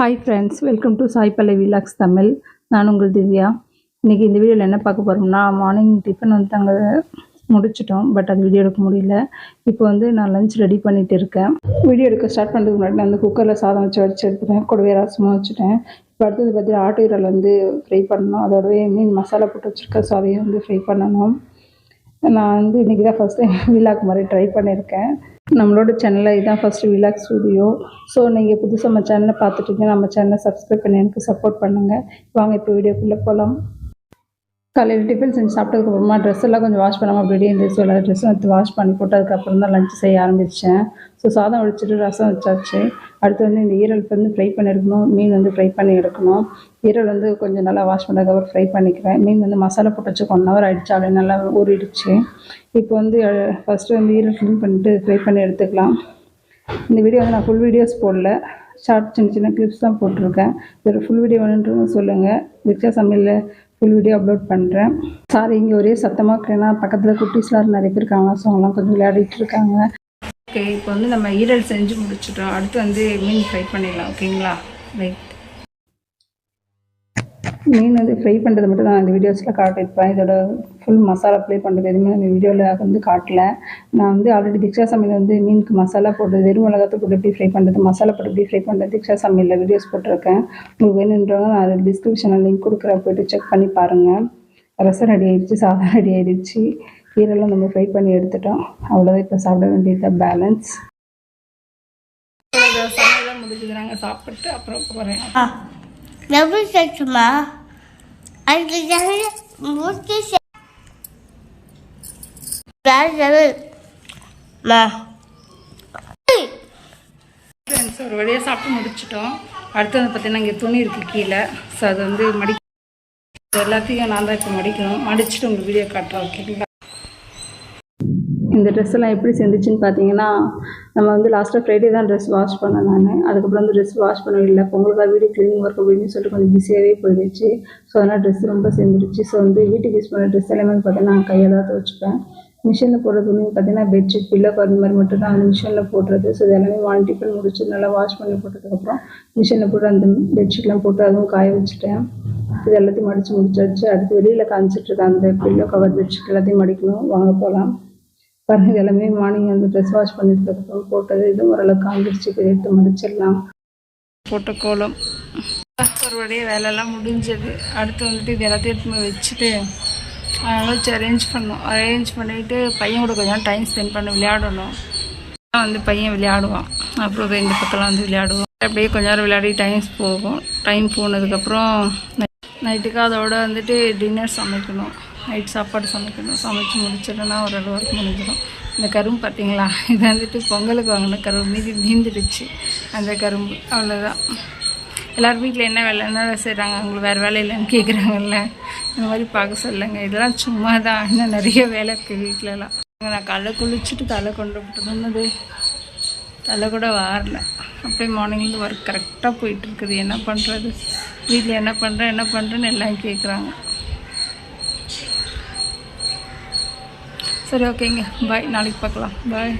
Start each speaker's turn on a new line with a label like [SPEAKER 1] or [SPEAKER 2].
[SPEAKER 1] Hi friends welcome to Sai Pallavi vlogs Tamil நான் உங்கள் திவ்யா. இன்றைக்கி இந்த வீடியோவில் என்ன பார்க்க போகிறோம்னா மார்னிங் டிஃபன் வந்து நாங்கள் முடிச்சிட்டோம் பட் அது வீடியோ எடுக்க முடியல. இப்போ வந்து நான் லஞ்ச் ரெடி பண்ணிகிட்டு இருக்கேன். வீடியோ எடுக்க ஸ்டார்ட் பண்ணுறதுக்கு முன்னாடி நான் வந்து குக்கரில் சாதம் வச்சு வடிச்சு எடுத்துட்டேன். கூடவே ரசமாக வச்சுட்டேன். இப்போ அடுத்தது பார்த்தீங்கன்னா ஆட்டு வந்து ஃப்ரை பண்ணணும். அதோடவே மீன் மசாலா போட்டு வச்சுருக்கேன் ஸோ அதையும் வந்து ஃப்ரை பண்ணணும். நான் வந்து இன்றைக்கி தான் ஃபஸ்ட் டைம் விலாக் மாதிரி ட்ரை பண்ணியிருக்கேன் நம்மளோட சேனலில் இதுதான் ஃபஸ்ட்டு விலாக் ஸ்டூடியோ ஸோ நீங்கள் புதுசாக நம்ம சேனலை பார்த்துட்டீங்க நம்ம சேனலை சப்ஸ்கிரைப் பண்ணி எனக்கு சப்போர்ட் பண்ணுங்கள் வாங்க இப்போ வீடியோக்குள்ளே போகலாம் காலையில் டிஃபன் செஞ்சு சாப்பிட்டதுக்கப்புறமா ட்ரெஸ் எல்லாம் கொஞ்சம் வாஷ் பண்ணாமல் அப்படியே இருந்துச்சு எல்லா ட்ரெஸ்ஸும் எடுத்து வாஷ் பண்ணி போட்டு அதுக்கப்புறம் தான் லஞ்ச் செய்ய ஆரம்பித்தேன் ஸோ சாதம் வடிச்சிட்டு ரசம் வச்சாச்சு. அடுத்து வந்து இந்த ஈரல் வந்து ஃப்ரை பண்ணி எடுக்கணும் மீன் வந்து ஃப்ரை பண்ணி எடுக்கணும். ஈரல் வந்து கொஞ்சம் நல்லா வாஷ் பண்ணதுக்கப்புறம் ஃப்ரை பண்ணிக்கிறேன். மீன் வந்து மசாலா போட்டு வச்சு ஒன் ஹவர் ஆகிடுச்சு அப்படியே நல்லா ஊறிடுச்சு. இப்போ வந்து ஃபஸ்ட்டு வந்து ஈரல் க்ளீன் பண்ணிட்டு ஃப்ரை பண்ணி எடுத்துக்கலாம். இந்த வீடியோ வந்து நான் ஃபுல் வீடியோஸ் போடல. ஷார்ட் சின்ன சின்ன கிளிப்ஸ் தான் போட்டிருக்கேன். இதில் ஃபுல் வீடியோ வேணுன்றவங்க சொல்லுங்கள் ரிக்ஷா சமையலில் ஃபுல் வீடியோ அப்லோட் பண்ணுறேன் சாரி இங்கே ஒரே சத்தமாக இருக்கேன்னா பக்கத்தில் குட்டீஸ்லாம் நிறைய பேர் இருக்காங்க. ஸோ அவங்களாம் கொஞ்சம் விளையாடிட்டு இருக்காங்க. ஓகே இப்போ வந்து நம்ம ஈரல் செஞ்சு முடிச்சிட்டோம் அடுத்து வந்து மீன் ஃப்ரை பண்ணிடலாம் ஓகேங்களா ரைட் மீன் வந்து ஃப்ரை பண்ணுறது மட்டும் தான் இந்த வீடியோஸில் காட்டியிருப்பேன் இதோட ஃபுல் மசாலா ப்ளே பண்ணுறது எதுவுமே அந்த வீடியோவில் வந்து காட்டல. நான் வந்து ஆல்ரெடி திக்ஷா சமையல் வந்து மீனுக்கு மசாலா போட்டு வெறும் மிளகாத்து போட்டு எப்படி ஃப்ரை பண்ணுறது மசாலா போட்டு எப்படி ஃப்ரை பண்ணுறது திக்ஷா சமையலில் வீடியோஸ் போட்டிருக்கேன். உங்களுக்கு வேணுன்றவங்க நான் அது டிஸ்கிரிப்ஷனில் லிங்க் கொடுக்குறேன். போய்ட்டு செக் பண்ணி பாருங்கள் ரசம் ரெடி ஆயிடுச்சு சாதம் ரெடி ஆயிடுச்சு. கீரெல்லாம் நம்ம ஃப்ரை பண்ணி எடுத்துட்டோம். அவ்வளோதான் இப்போ சாப்பிட வேண்டியது பேலன்ஸ் நாங்கள் சாப்பிட்டு அப்புறம் போகிறேன்
[SPEAKER 2] Double check மூச்சு
[SPEAKER 1] ஃப்ரெண்ட்ஸ் ஒரு வழியாக சாப்பிட்டு முடிச்சிட்டோம். அடுத்து வந்து பார்த்தீங்கன்னா இங்கே துணி இருக்குது கீழே. ஸோ அது வந்து மடி எல்லாத்தையும் நான் தான் இப்போ மடிக்கணும். மடிச்சுட்டு உங்களுக்கு வீடியோ காட்டுறேன் ஓகேங்களா இந்த ட்ரெஸ் எல்லாம் எப்படி செஞ்சுச்சுன்னு பார்த்தீங்கன்னா நம்ம வந்து லாஸ்ட்டாக ஃப்ரைடே தான் ட்ரெஸ் வாஷ் பண்ணேன் நான். அதுக்கப்புறம் வந்து ட்ரெஸ் வாஷ் பண்ணவே இல்லை. பொங்கலுக்காக வீடு க்ளீனிங் ஒர்க் அப்படின்னு சொல்லிட்டு கொஞ்சம் பிஸியாகவே போயிடுச்சு. ஸோ அதனால் ட்ரெஸ் ரொம்ப சேர்ந்துருச்சு. ஸோ வந்து வீட்டுக்கு யூஸ் பண்ண ட்ரெஸ் எல்லாமே பார்த்தீங்கன்னா நான் கையில் தான் துவச்சிப்பேன். மிஷினில் போடுற துணி பார்த்தீங்கன்னா பெட்ஷீட் பில்லோ கவர் மாதிரி மட்டும் தான் அந்த மிஷினில் போடுறது. ஸோ இது எல்லாமே வான் டிஃபன் முடிச்சு நல்லா வாஷ் பண்ணி போட்டதுக்கப்புறம் மிஷினில் போட்டு அந்த பெட்ஷீட்லாம் போட்டு அதுவும் காய வச்சுட்டேன். இது எல்லாத்தையும் மடித்து முடிச்சாச்சு. அடுத்து வெளியில் காமிச்சிட்ருக்கேன் அந்த பில்லோ கவர் பெட்ஷீட் எல்லாத்தையும் மடிக்கணும். வாங்க போகலாம் பாருங்க எல்லாமே மார்னிங் வந்து ட்ரெஸ் வாஷ் பண்ணிட்டதுக்கப்புறம் போட்டது இது ஓரளவுக்கு காஞ்சிருச்சு. எடுத்து முடிச்சிடலாம். போட்ட கோலம். ஒரு வழியாக வேலையெல்லாம் முடிஞ்சது. அடுத்து வந்துட்டு இது எல்லாத்தையும் எடுத்து வச்சுட்டு அதனால வச்சு அரேஞ்ச் பண்ணோம் அரேஞ்ச் பண்ணிவிட்டு பையன் கூட கொஞ்சம் டைம் ஸ்பெண்ட் பண்ணி விளையாடணும். வந்து பையன் விளையாடுவான். அப்புறம் ரெண்டு பக்கம்லாம் வந்து விளையாடுவோம் அப்படியே கொஞ்ச நேரம் விளையாடி டைம் போகும். டைம் போனதுக்கப்புறம் நைட்டுக்கு அதோட வந்துட்டு டின்னர் சமைக்கணும். நைட் சாப்பாடு சமைக்கணும். சமைச்சு முடிச்சிடனா ஓரளவு அளவுக்கு முடிஞ்சிடும். இந்த கரும்பு பார்த்தீங்களா? இது வந்துட்டு பொங்கலுக்கு வாங்கின கரும்பு. மீதி நீந்துடுச்சு அந்த கரும்பு. அவ்வளோதான் எல்லோரும் வீட்டில் என்ன வேலை? என்ன வேலை செய்கிறாங்க அவங்களுக்கு வேறு வேலை இல்லைன்னு கேட்குறாங்கல்ல இந்த மாதிரி பார்க்க சொல்லுங்க. இதெல்லாம் சும்மா தான் இன்னும் நிறைய வேலை இருக்குது வீட்டிலலாம் நான் கலை குளிச்சுட்டு தலை கொண்டு விட்டுருந்தது தலை கூட வாரல. அப்படியே மார்னிங்லேருந்து ஒர்க் கரெக்டாக போயிட்டுருக்குது என்ன பண்ணுறது வீட்டில் என்ன பண்ணுறேன் என்ன பண்ணுறேன்னு எல்லாம் கேட்குறாங்க Sorry, okay nga. Bye, nalipag lah, Bye.